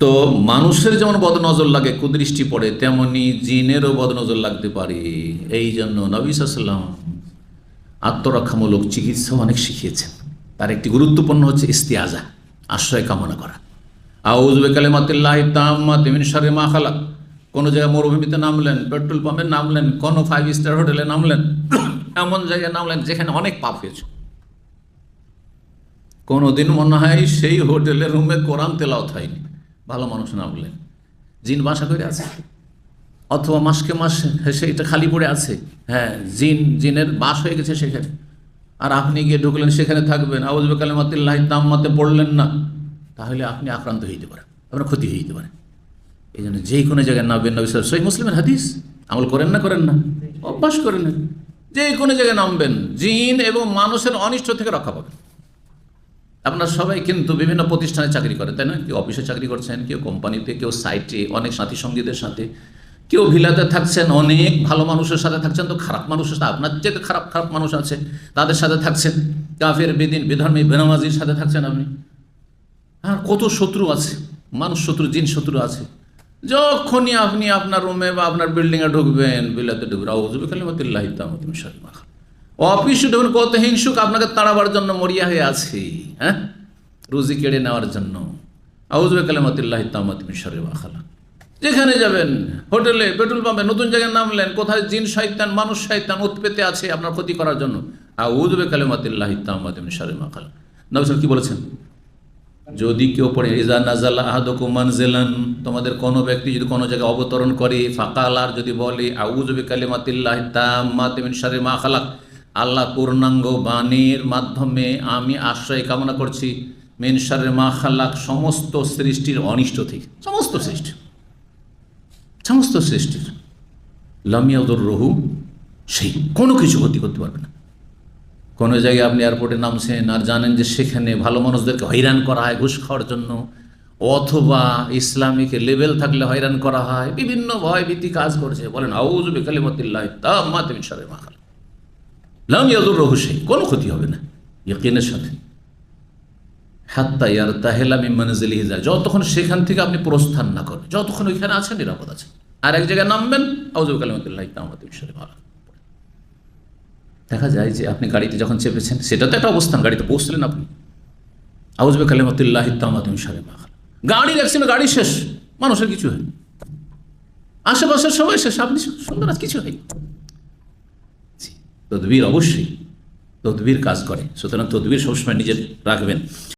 তো মানুষের যেমন বদনজর লাগে, কুদৃষ্টি পড়ে, তেমনি জিনেরও বদনজর লাগতে পারে। এই জন্য নবী সাল্লাম আত্মরক্ষামূলক চিকিৎসা অনেক শিখিয়েছেন। তার একটি গুরুত্বপূর্ণ হচ্ছে ইস্তিয়াজা, আশ্রয় কামনা করা। আউজবে কালেমাতিল্লাহ তাম্মা তিমিন সারে মা খালাক। কোনো জায়গায় মরুভূমিতে নামলেন, পেট্রোল পাম্পে নামলেন, কোনো ফাইভ স্টার হোটেলে নামলেন, এমন জায়গায় নামলেন যেখানে অনেক পাপ হয়েছে। কোনোদিন মনে হয় সেই হোটেলে রুমে কোরআন তেলাওত হয়নি। ভালো মানুষ না নামলেন জিন বাসা করে আছে। অথবা মাসকে মাস সেইটা খালি পড়ে আছে। হ্যাঁ জিন, জিনের বাস হয়ে গেছে সেখানে। আর আপনি গিয়ে ঢুকলেন, সেখানে থাকবেন। আউজবে কালেমাতিল্লাহ তাম্মাতে পড়লেন না। তাহলে আপনি আক্রান্ত হয়ে যেতে পারেন। আপনার ক্ষতি হয়ে যেতে পারে। এই জন্য যেই কোনো জায়গায় নামবেন নবী সই মুসলিমের হাদিস। আমল করেন না করেন না। অভ্যাস করেন না। যে কোনো জায়গায় নামবেন। জিন এবং মানুষের অনিষ্ট থেকে রক্ষা পাবেন। আপনারা সবাই কিন্তু বিভিন্ন প্রতিষ্ঠানে চাকরি করেন তাই না? কেউ অফিসে চাকরি করছেন, কেউ কোম্পানিতে, কেউ সাইটে, অনেক সাথী সঙ্গীদের সাথে। কেউ ভিলাতে থাকছেন, অনেক ভালো মানুষের সাথে থাকছেন, তো খারাপ মানুষের সাথে, আপনার যে খারাপ খারাপ মানুষ আছে, তাদের সাথে থাকছেন। কাফের, বেদিন, বেধর্মী, বেনামাজির সাথে থাকছেন আপনি। আর কত শত্রু আছে, মানুষ শত্রু, জিন শত্রু আছে। যখনই আপনি আপনার রুমে বা আপনার বিল্ডিংয়ে ঢুকবেন বিলাতে ঢুকবেন আউজুবে কালিমাতিল্লাহ তামতিম শরীমা অফিসে ঢুকবেন কত হিংসুক আপনাকে তাড়াবার জন্য মরিয়া হয়ে আছে হ্যাঁ? রুজি কেড়ে নেওয়ার জন্য। আউজবে কালিমাতিল্লাহ তামতিম শরীমা খালা যেখানে যাবেন, হোটেলে, পেট্রোল পাম্পে নতুন জায়গায় নামলেন, কোথায় জিন শৈতান মানুষ শৈতান উৎপেতে আছে আপনার ক্ষতি করার জন্য। আউজবে কালিমাতিল্লাহ তামতিম শরীমা খালা নবী সাহেব কি বলেছেন? যদি কেউ পড়ে ইজা নাজাল তোমাদের কোনো ব্যক্তি যদি কোনো জায়গায় অবতরণ করে, ফাকাল আর যদি বলে আউজবে কালিমাতিল্লাহ তাম্মাত মিন শারি মা খালাক আল্লাহ পূর্ণাঙ্গ বাণীর মাধ্যমে আমি আশ্রয় কামনা করছি। মিন শারে মা খালাক সমস্ত সৃষ্টির অনিষ্ট থেকে। সমস্ত সৃষ্টি সমস্ত সৃষ্টির। লামিয়াদুর রহু সেই কোনো কিছু ক্ষতি করতে পারবে না। কোনো জায়গায় আপনি এয়ারপোর্টে নামছেন আর জানেন যে সেখানে ভালো মানুষদেরকে হয়রান করা হয় ঘুষ খাওয়ার জন্য, অথবা ইসলামিক লেভেল থাকলে হয়রান করা হয়, বিভিন্ন ভয় ভীতি কাজ করছে। বলেন আউজ বেকালিমতিল্লাহ তা মা তুমি সারে মাখাল লাম ইয়াদুর রহুসে কোনো ক্ষতি হবে না, ইয়কিনের সাথে। হাত্তা ইয়ার তাহেলামি মনজিল হিজা যতক্ষণ সেখান থেকে আপনি প্রস্থান না করেন, যতক্ষণ ওইখানে আছেন, নিরাপদ আছে আর এক জায়গায় নামবেন আউজ বেকালিমতিল্লাহ তা মা তুমি সারে মাখাল দেখা যায় যে আপনি গাড়িতে যখন চেপেছেন, সেটা তো একটা অবস্থান, গাড়িতে পৌঁছলেন আপনি। আউজবে কালিমতুল্লাহ তুমি সারে মাখাল গাড়ি দেখছেন, গাড়ি শেষ, মানুষের কিছু হয় আশেপাশের সবাই শেষ, আপনি সুন্দর কিছু হয় তদবির অবশ্যই তদবির কাজ করে। সুতরাং তদবির সবসময় নিজের রাখবেন।